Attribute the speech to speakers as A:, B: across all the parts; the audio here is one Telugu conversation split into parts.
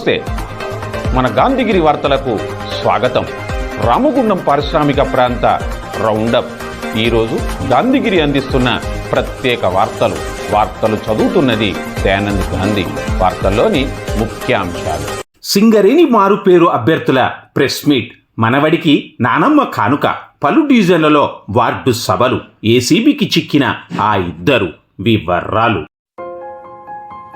A: నమస్తే. మన గాంధీగిరి వార్తలకు స్వాగతం. రామగుండం పారిశ్రామిక ప్రాంత రౌండప్. ఈరోజు గాంధీగిరి అందిస్తున్న ప్రత్యేక వార్తలు. వార్తలు చదువుతున్నది దయానంద్ గాంధీ. వార్తల్లోని ముఖ్యాంశాలు.
B: సింగరేణి మారుపేరు అభ్యర్థుల ప్రెస్ మీట్. మనవడికి నానమ్మ కానుక. పలు డివిజన్లలో వార్డు సభలు. ఏసీబీకి చిక్కిన ఆ ఇద్దరు వివర్రాలు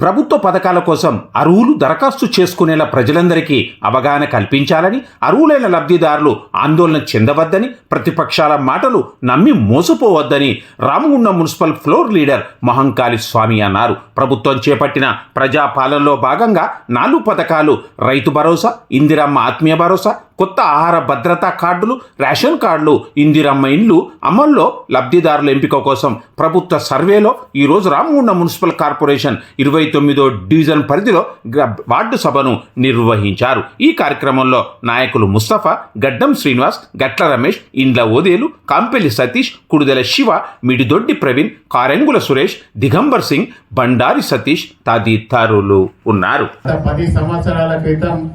B: ప్రభుత్వ పథకాల కోసం అర్హులు దరఖాస్తు చేసుకునేలా ప్రజలందరికీ అవగాహన కల్పించాలని అర్హులైన లబ్ధిదారులు ఆందోళన చెందవద్దని ప్రతిపక్షాల మాటలు నమ్మి మోసపోవద్దని Ramagundam municipal floor leader Mahankali Swamy అన్నారు. ప్రభుత్వం చేపట్టిన ప్రజాపాలనలో భాగంగా నాలుగు పథకాలు రైతు భరోసా ఇందిరమ్మ ఆత్మీయ భరోసా కొత్త ఆహార భద్రతా కార్డులు రేషన్ కార్డులు ఇందిరమ్మ ఇండ్లు అమల్లో లబ్ధిదారుల ఎంపిక కోసం ప్రభుత్వ సర్వేలో ఈరోజు రామగుండ మున్సిపల్ కార్పొరేషన్ ఇరవై తొమ్మిదో డివిజన్ పరిధిలో వార్డు సభను నిర్వహించారు. ఈ కార్యక్రమంలో నాయకులు ముస్తఫా గడ్డం శ్రీనివాస్ గట్ల రమేష్ ఇండ్ల ఓదేలు కాంపెల్లి సతీష్ కుడుదల శివ మిడిదొడ్డి ప్రవీణ్ కారెంగుల సురేష్ దిగంబర్ సింగ్ బండారి సతీష్ తదితరులు ఉన్నారు.
C: పది సంవత్సరాల క్రితం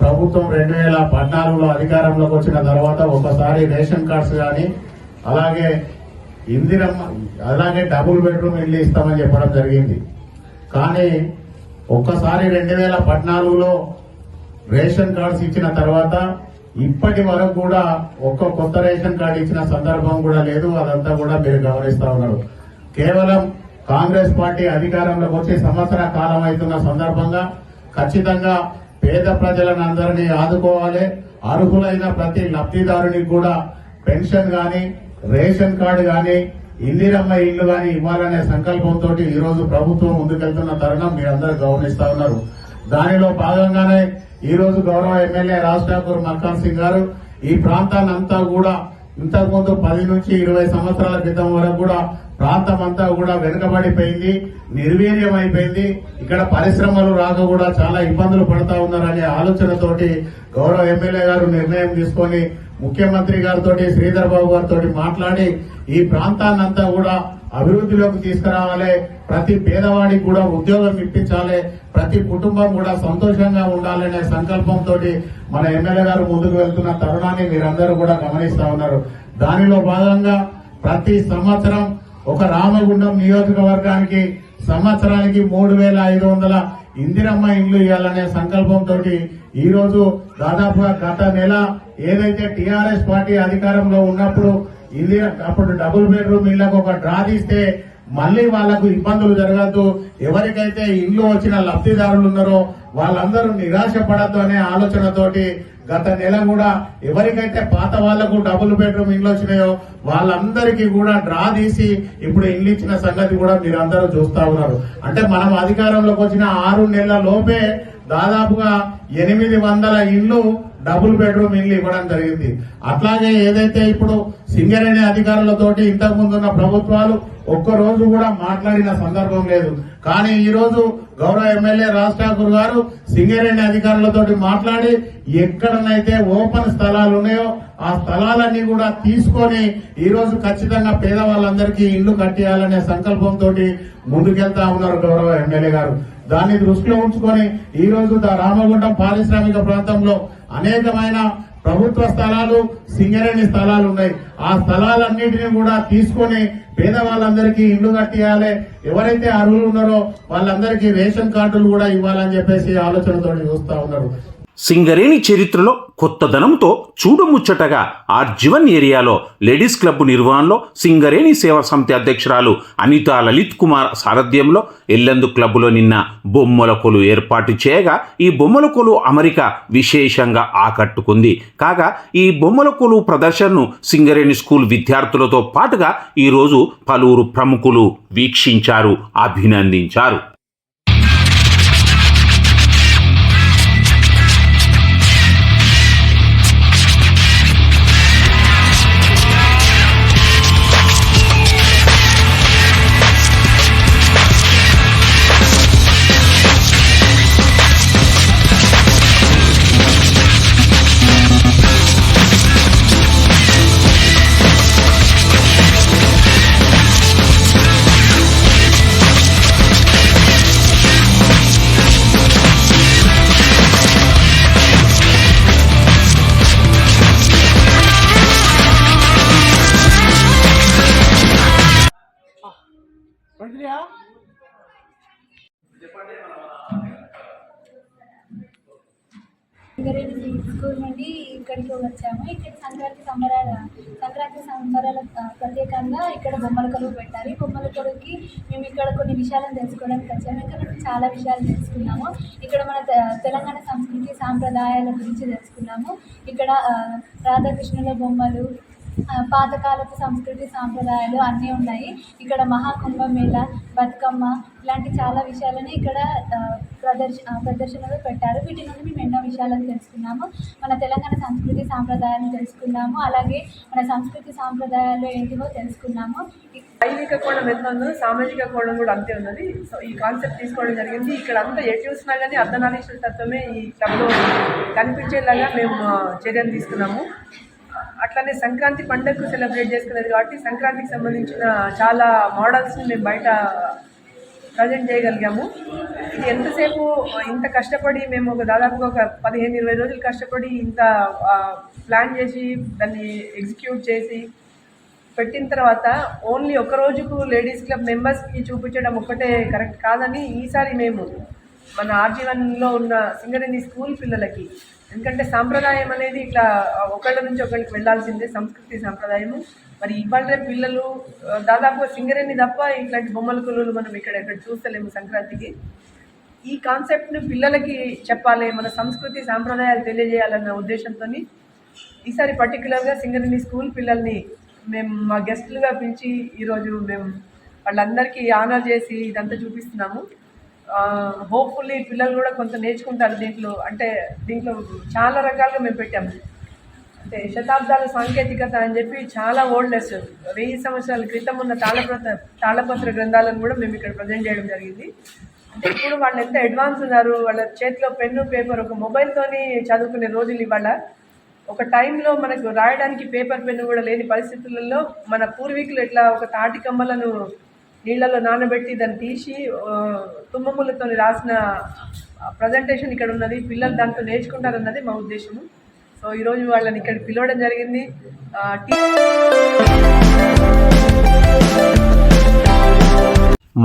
C: ప్రభుత్వం రెండు వేల పద్నాలుగులో అధికారంలోకి వచ్చిన తర్వాత ఒకసారి రేషన్ కార్డ్స్ కానీ అలాగే ఇందిరమ్మ అలాగే డబుల్ బెడ్రూమ్ ఇల్లు ఇస్తామని చెప్పడం జరిగింది. కానీ ఒక్కసారి రెండు వేల పద్నాలుగులో రేషన్ కార్డ్స్ ఇచ్చిన తర్వాత ఇప్పటి వరకు కూడా ఒక్క కొత్త రేషన్ కార్డు ఇచ్చిన సందర్భం కూడా లేదు. అదంతా కూడా మీరు గమనిస్తా ఉన్నారు. కేవలం కాంగ్రెస్ పార్టీ అధికారంలోకి వచ్చి సంవత్సర కాలం అవుతున్న సందర్భంగా ఖచ్చితంగా పేద ప్రజలను అందరినీ ఆదుకోవాలి. అర్హులైన ప్రతి లబ్ధిదారునికి కూడా పెన్షన్ గాని రేషన్ కార్డు గాని ఇందిరమ్మ ఇల్లు గాని ఇవ్వాలనే సంకల్పంతో ఈ రోజు ప్రభుత్వం ముందుకెళ్తున్న తరుణం మీరందరూ గమనిస్తా ఉన్నారు. దానిలో భాగంగానే ఈ రోజు గౌరవ ఎమ్మెల్యే రాజ్ ఠాకూర్ మల్కాన్ సింగ్ గారు ఈ ప్రాంతాన్ని అంతా కూడా ఇంతకు ముందు పది నుంచి ఇరవై సంవత్సరాల క్రితం వరకు కూడా ప్రాంతం అంతా కూడా వెనుకబడిపోయింది నిర్వీర్యం అయిపోయింది ఇక్కడ పరిశ్రమలు రాక కూడా చాలా ఇబ్బందులు పడతా ఉన్నారనే ఆలోచనతోటి గౌరవ ఎమ్మెల్యే గారు నిర్ణయం తీసుకొని ముఖ్యమంత్రి గారితో శ్రీధర్ బాబు గారితో మాట్లాడి ఈ ప్రాంతాన్నంతా కూడా అభివృద్ధిలోకి తీసుకురావాలి. ప్రతి పేదవాడికి కూడా ఉద్యోగం ఇప్పించాలి. ప్రతి కుటుంబం కూడా సంతోషంగా ఉండాలనే సంకల్పంతో మన ఎమ్మెల్యే గారు ముందుకు వెళ్తున్న తరుణాన్ని మీరందరూ కూడా గమనిస్తా ఉన్నారు. దానిలో భాగంగా ప్రతి సంవత్సరం ఒక రామగుండం నియోజకవర్గానికి సంవత్సరానికి మూడు వేల ఐదు వందల ఇందిరమ్మ ఇండ్లు ఇవ్వాలనే సంకల్పంతో ఈ రోజు దాదాపుగా గత నెల ఏదైతే టీఆర్ఎస్ పార్టీ అధికారంలో ఉన్నప్పుడు ఇది అప్పుడు డబుల్ బెడ్రూమ్ ఇళ్ళకు ఒక డ్రా తీస్తే మళ్ళీ వాళ్ళకు ఇబ్బందులు జరగద్దు. ఎవరికైతే ఇల్లు వచ్చిన లబ్ధిదారులు ఉన్నారో వాళ్ళందరూ నిరాశ పడద్దు అనే ఆలోచనతోటి గత నెల కూడా ఎవరికైతే పాత వాళ్ళకు డబుల్ బెడ్రూమ్ ఇల్లు వచ్చినాయో వాళ్ళందరికీ కూడా డ్రా తీసి ఇప్పుడు ఇల్లు ఇచ్చిన సంగతి కూడా మీరు అందరూ చూస్తా ఉన్నారు. అంటే మనం అధికారంలోకి వచ్చిన ఆరు నెలల లోపే దాదాపుగా ఎనిమిది వందల ఇల్లు డబుల్ బెడ్రూమ్ ఇల్లు ఇవ్వడం జరిగింది. అట్లాగే ఏదైతే ఇప్పుడు సింగరేణి అధికారులతోటి ఇంతకు ముందున్న ప్రభుత్వాలు ఒక్క రోజు కూడా మాట్లాడిన సందర్భం లేదు. కానీ ఈ రోజు గౌరవ ఎమ్మెల్యే రాజ్ ఠాకూర్ గారు సింగరేణి అధికారులతోటి మాట్లాడి ఎక్కడనైతే ఓపెన్ స్థలాలు ఉన్నాయో ఆ స్థలాలన్నీ కూడా తీసుకొని ఈ రోజు ఖచ్చితంగా పేదవాళ్ళందరికీ ఇల్లు కట్టేయాలనే సంకల్పంతో ముందుకెళ్తా ఉన్నారు గౌరవ ఎమ్మెల్యే గారు. దాన్ని దృష్టిలో ఉంచుకొని ఈ రోజు రామగుండం పారిశ్రామిక ప్రాంతంలో అనేకమైన ప్రభుత్వ స్థలాలు సింగరేణి స్థలాలు ఉన్నాయి ఆ స్థలాలన్నింటినీ కూడా తీసుకొని పేదవాళ్ళందరికీ ఇల్లు కట్టియాలి. ఎవరైతే అర్హులు ఉన్నారో వాళ్ళందరికీ రేషన్ కార్డులు కూడా ఇవ్వాలని చెప్పేసి ఆలోచనతో చూస్తా ఉన్నారు.
B: సింగరేణి చరిత్రలో కొత్తదనంతో చూడముచ్చటగా ఆర్జీవన్ ఏరియాలో లేడీస్ క్లబ్ నిర్వహణలో సింగరేణి సేవా సమితి అధ్యక్షురాలు అనితా లలిత్ కుమార్ సారథ్యంలో ఎల్లందు క్లబ్లో నిన్న బొమ్మల కొలు ఏర్పాటు చేయగా ఈ బొమ్మల కొలు అమరిక విశేషంగా ఆకట్టుకుంది. కాగా ఈ బొమ్మల కొలు ప్రదర్శనను సింగరేణి స్కూల్ విద్యార్థులతో పాటుగా ఈరోజు పలువురు ప్రముఖులు వీక్షించారు అభినందించారు.
D: స్కూల్ నుండి ఇక్కడికి వచ్చాము. ఇక్కడ సంక్రాంతి సంబరాల సంక్రాంతి సంబరాల ప్రత్యేకంగా ఇక్కడ బొమ్మల కొలువు పెట్టాలి బొమ్మల కొలువుకి మేము ఇక్కడ కొన్ని విషయాలను తెలుసుకోవడానికి వచ్చాము. ఇక్కడ చాలా విషయాలు తెలుసుకున్నాము. ఇక్కడ మన తెలంగాణ సంస్కృతి సాంప్రదాయాల గురించి తెలుసుకున్నాము. ఇక్కడ రాధాకృష్ణుల బొమ్మలు పాతకాలపు సంస్కృతి సాంప్రదాయాలు అన్నీ ఉన్నాయి. ఇక్కడ మహాకుంభ మేళ బతుకమ్మ ఇలాంటి చాలా విషయాలని ఇక్కడ ప్రదర్శ ప్రదర్శనలో పెట్టారు. వీటి నుండి మేము ఎన్నో విషయాలను తెలుసుకున్నాము. మన తెలంగాణ సంస్కృతి సాంప్రదాయాలను తెలుసుకున్నాము. అలాగే మన సంస్కృతి సాంప్రదాయాలు ఏంటివో తెలుసుకున్నాము.
E: దైవిక కోణం ఎంత ఉందో సామాజిక కోణం కూడా అంతే ఉన్నది. సో ఈ కాన్సెప్ట్ తీసుకోవడం జరిగింది. ఇక్కడ అంతా ఏ చూసినా కానీ అర్ధనారీశ్వర తత్వమే ఈ క్లబ్లో కనిపించేలాగా మేము చర్యలు తీసుకున్నాము. అట్లనే సంక్రాంతి పండుగకు సెలబ్రేట్ చేసుకునేది కాబట్టి సంక్రాంతికి సంబంధించిన చాలా మోడల్స్ని మేము బయట ప్రజెంట్ చేయగలిగాము. ఇది ఎంతసేపు ఇంత కష్టపడి మేము ఒక దాదాపుగా ఒక పదిహేను ఇరవై రోజులు కష్టపడి ఇంత ప్లాన్ చేసి దాన్ని ఎగ్జిక్యూట్ చేసి పెట్టిన తర్వాత ఓన్లీ ఒక రోజుకు లేడీస్ క్లబ్ మెంబర్స్కి చూపించడం ఒక్కటే కరెక్ట్ కాదని ఈసారి మేము మన ఆర్జీవన్లో ఉన్న సింగరేణి స్కూల్ పిల్లలకి. ఎందుకంటే సాంప్రదాయం అనేది ఇట్లా ఒకళ్ళ నుంచి ఒకళ్ళకి వెళ్ళాల్సిందే సంస్కృతి సాంప్రదాయము. మరి ఇవాళ రేపు పిల్లలు దాదాపు దాదాపుగా సింగరేణి తప్ప ఇట్లాంటి బొమ్మల కొలువులు మనం ఇక్కడ ఇక్కడ చూస్తలేము సంక్రాంతికి. ఈ కాన్సెప్ట్ని పిల్లలకి చెప్పాలి మన సంస్కృతి సాంప్రదాయాలు తెలియజేయాలన్న ఉద్దేశంతో ఈసారి పర్టికులర్గా సింగరేణి స్కూల్ పిల్లల్ని మేము మా గెస్టులుగా పిలిచి ఈరోజు మేము వాళ్ళందరికీ ఆనర్ చేసి ఇదంతా చూపిస్తున్నాము. హోప్ఫుల్లీ పిల్లలు కూడా కొంత నేర్చుకుంటారు దీంట్లో. అంటే దీంట్లో చాలా రకాలుగా మేము పెట్టాము అంటే శతాబ్దాల సాంకేతికత అని చెప్పి చాలా ఓల్డెస్ట్ వెయ్యి సంవత్సరాల క్రితం ఉన్న తాళపత్ర తాళపత్ర గ్రంథాలను కూడా మేము ఇక్కడ ప్రజెంట్ చేయడం జరిగింది. అంటే ఇప్పుడు వాళ్ళు ఎంత అడ్వాన్స్ ఉన్నారు వాళ్ళ చేతిలో పెన్ను పేపర్ ఒక మొబైల్తోని చదువుకునే రోజులు ఇవాళ. ఒక టైంలో మనకు రాయడానికి పేపర్ పెన్ను కూడా లేని పరిస్థితులలో మన పూర్వీకులు ఎట్లా ఒక తాటి కమ్మలను నీళ్ళలో నానబెట్టి దాన్ని తీసి తుమ్మములతో రాసిన ప్రజెంటేషన్ ఇక్కడ ఉన్నది. పిల్లలు దాంట్లో నేర్చుకుంటారన్నది మా ఉద్దేశము. సో ఈరోజు వాళ్ళని ఇక్కడ పిలవడం జరిగింది.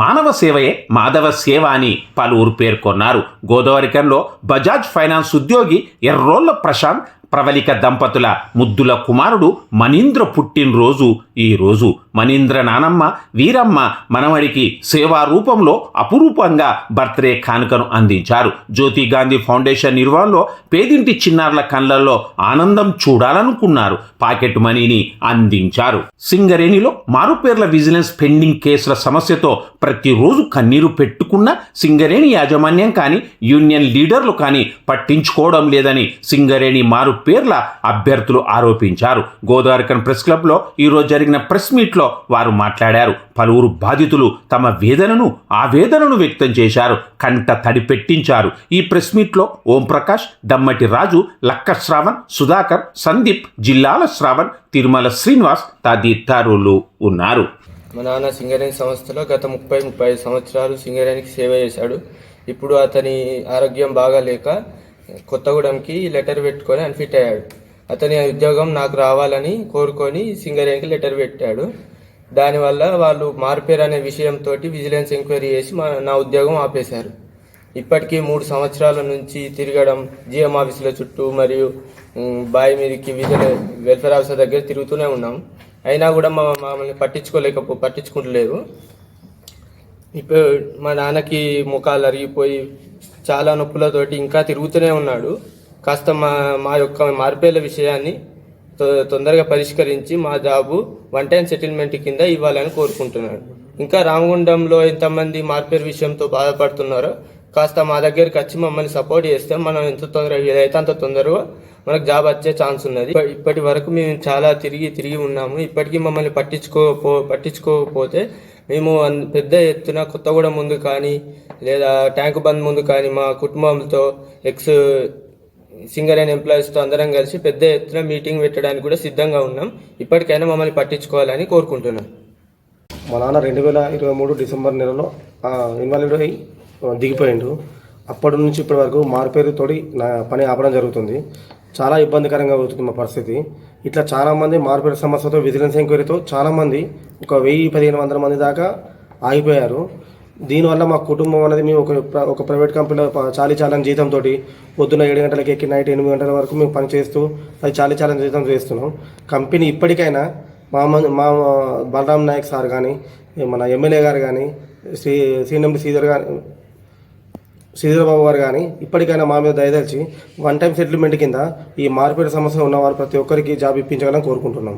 B: మానవ సేవయే మాధవ సేవ అని పలువురు పేర్కొన్నారు. గోదావరికంలో బజాజ్ ఫైనాన్స్ ఉద్యోగి ఎర్రోళ్ళ ప్రశాంత్ ప్రవళిక దంపతుల ముద్దుల కుమారుడు మణీంద్ర పుట్టినరోజు ఈరోజు మనీంద్ర మణీంద్ర నానమ్మ వీరమ్మ మనవడికి సేవా రూపంలో అపురూపంగా బర్త్డే కానుకను అందించారు. జ్యోతి గాంధీ ఫౌండేషన్ నిర్వహణలో పేదింటి చిన్నారుల కళ్ళల్లో ఆనందం చూడాలనుకున్నారు. పాకెట్ మనీని అందించారు. సింగరేణిలో మారుపేర్ల విజిలెన్స్ పెండింగ్ కేసుల సమస్యతో ప్రతిరోజు కన్నీరు పెట్టుకున్న సింగరేణి యాజమాన్యం కానీ యూనియన్ లీడర్లు కానీ పట్టించుకోవడం లేదని సింగరేణి మారుపేర్ల అభ్యర్థులు ఆరోపించారు. గోదావరికన్ ప్రెస్ క్లబ్లో ఈరోజు జరిగిన ప్రెస్ మీట్లో వారు మాట్లాడారు. పలువురు బాధితులు తమ వేదనను ఆవేదనను వ్యక్తం చేశారు. కంట తడి పెట్టించారు. ఈ ప్రెస్ మీట్లో ఓంప్రకాష్ దమ్మటి రాజు లక్క శ్రావణ్ సుధాకర్ సందీప్ జిల్లాల శ్రావణ్ తిరుమల శ్రీనివాస్ తదితరులు ఉన్నారు.
F: మా నాన్న సింగరేణి సంస్థలో గత ముప్పై ముప్పై ఐదు సంవత్సరాలు సింగరేణికి సేవ చేశాడు. ఇప్పుడు అతని ఆరోగ్యం బాగాలేక కొత్తగూడెంకి లెటర్ పెట్టుకొని అన్ఫిట్ అయ్యాడు. అతని ఉద్యోగం నాకు రావాలని కోరుకొని సింగరేణికి లెటర్ పెట్టాడు. దానివల్ల వాళ్ళు మార్పేరు అనే విషయంతో విజిలెన్స్ ఎంక్వైరీ చేసి మా నా ఉద్యోగం ఆపేశారు. ఇప్పటికీ మూడు సంవత్సరాల నుంచి తిరగడం జిఎం ఆఫీసుల చుట్టూ మరియు బాయి బావి మీదకి విజిల్ వెల్ఫేర్ ఆఫీసర్ దగ్గర తిరుగుతూనే ఉన్నాం. అయినా కూడా మా మమ్మల్ని పట్టించుకోలేకపో పట్టించుకుంటలేరు ఇప్పుడు మా నాన్నకి ముఖాలు అరిగిపోయి చాలా నొప్పులతోటి ఇంకా తిరుగుతూనే ఉన్నాడు. కాస్త మా మా యొక్క మార్పేల విషయాన్ని తొందరగా పరిష్కరించి మా జాబు వన్ టైం సెటిల్మెంట్ కింద ఇవ్వాలని కోరుకుంటున్నాను. ఇంకా రామగుండంలో ఎంతమంది మార్పేరు విషయంతో బాధపడుతున్నారో కాస్త మా దగ్గరికి వచ్చి మమ్మల్ని సపోర్ట్ చేస్తే మనం ఎంత తొందరగా ఏదైతే అంత తొందరగా మనకు జాబ్ వచ్చే ఛాన్స్ ఉన్నది. ఇప్పటి వరకు మేము చాలా తిరిగి తిరిగి ఉన్నాము. ఇప్పటికీ మమ్మల్ని పట్టించుకోపో పట్టించుకోకపోతే మేము పెద్ద ఎత్తున కొత్తగూడెం ముందు కానీ లేదా ట్యాంక్ బంద్ ముందు కానీ మా కుటుంబంతో ఎక్స్ సింగరేణి ఎంప్లాయీస్తో అందరం కలిసి పెద్ద ఎత్తున మీటింగ్ పెట్టడానికి కూడా సిద్ధంగా ఉన్నాం. ఇప్పటికైనా మమ్మల్ని పట్టించుకోవాలని కోరుకుంటున్నాం.
G: మా నాన్న రెండు వేల ఇరవై మూడు డిసెంబర్ నెలలో ఇన్వాల్వ్డ్ అయ్యి దిగిపోయిండు. అప్పటి నుంచి ఇప్పటి వరకు మారుపేరుతోటి నా పని ఆపడం జరుగుతుంది. చాలా ఇబ్బందికరంగా అవుతుంది మా పరిస్థితి. ఇట్లా చాలా మంది మార్పేరు సమస్యతో విజిలెన్స్ ఎంక్వైరీతో చాలామంది ఒక వెయ్యి పదిహేను వందల మంది దాకా ఆగిపోయారు. దీనివల్ల మా కుటుంబం అనేది మేము ఒక ప్ర- ఒక ప్రైవేట్ కంపెనీలో చాలీ చాలని జీతంతో పొద్దున్న ఏడు గంటలకి ఎక్కి నైట్ ఎనిమిది గంటల వరకు మేము పనిచేస్తూ అది చాలీ చాలని జీతం చేస్తున్నాం. కంపెనీ ఇప్పటికైనా మా మన- మా బలరాం నాయక్ సార్ కానీ మన ఎమ్మెల్యే గారు కానీ శ్రీ శ్రీనెండి శ్రీధర్ గారు శ్రీధరబాబు గారు కానీ ఇప్పటికైనా మా మీద దయదలిచి వన్ టైం సెటిల్మెంట్ కింద ఈ మార్పిడి సమస్య ఉన్నవారు ప్రతి ఒక్కరికి జాబ్ ఇప్పించాలని కోరుకుంటున్నాం.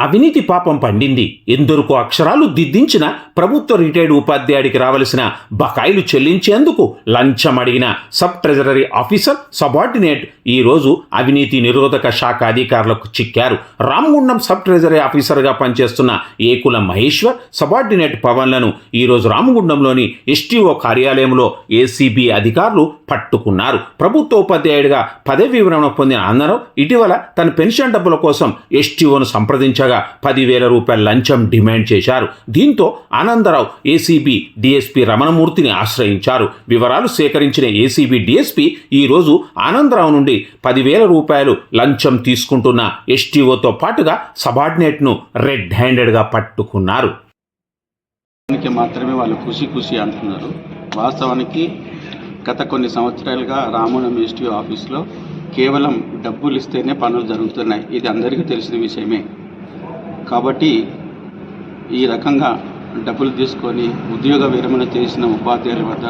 B: అవినీతి పాపం పండింది. ఎందరికో అక్షరాలు దిద్దించిన ప్రభుత్వ రిటైర్డ్ ఉపాధ్యాయుడికి రావలసిన బకాయిలు చెల్లించేందుకు లంచం అడిగిన సబ్ ట్రెజరీ ఆఫీసర్ సబార్డినేట్ ఈరోజు అవినీతి నిరోధక శాఖ అధికారులకు చిక్కారు. రామగుండం సబ్ ట్రెజరీ ఆఫీసర్గా పనిచేస్తున్న ఏకుల మహేశ్వర్ సబార్డినేట్ పవన్లను ఈరోజు రామగుండంలోని ఎస్టీఓ కార్యాలయంలో ఏసీబీ అధికారులు పట్టుకున్నారు. ప్రభుత్వ ఉపాధ్యాయుడిగా పదవి విరమణ పొందిన అందరం ఇటీవల తన పెన్షన్ డబ్బుల కోసం ఎస్టీఓను సంప్రదించగా పదివేల రూపాయల లంచం డిమాండ్ చేశారు. దీంతో ఆనందరావు ఏసీబీ డీఎస్పీ రమణమూర్తిని ఆశ్రయించారు. వివరాలు సేకరించిన ఏసీబీ డీఎస్పీ ఈరోజు ఆనందరావు నుండి పదివేల రూపాయలు లంచం తీసుకుంటున్న ఎస్టీఓతో పాటుగా సబార్డినేట్ను రెడ్ హ్యాండెడ్గా పట్టుకున్నారు.
H: మాత్రమే వాళ్ళు ఖుషి ఖుషి అంటున్నారు. వాస్తవానికి గత కొన్ని సంవత్సరాలుగా రామణం ఎస్టీఓ ఆఫీస్లో కేవలం డబ్బులు ఇస్తేనే పనులు జరుగుతున్నాయి. ఇది అందరికీ తెలిసిన విషయమే. కాబట్టి ఈ రకంగా డబ్బులు తీసుకొని ఉద్యోగ విరమణ చేసిన ఉపాధ్యాయుల వద్ద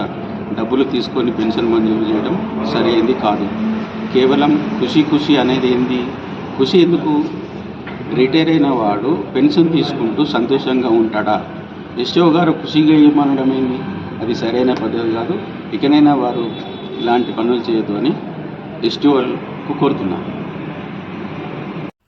H: డబ్బులు తీసుకొని పెన్షన్ మంజూరు చేయడం సరైంది కాదు. కేవలం ఖుషి ఖుషి అనేది ఏంది? ఖుషి ఎందుకు? రిటైర్ అయిన వాడు పెన్షన్ తీసుకుంటూ సంతోషంగా ఉంటాడా? ఎస్ఓ గారు ఖుషిగా ఇవ్వమనడం ఏంది? అది సరైన పద్ధతి కాదు. ఇకనైనా వారు ఇలాంటి పనులు చేయొద్దు అని ఎస్టీఓలకు కోరుతున్నాను.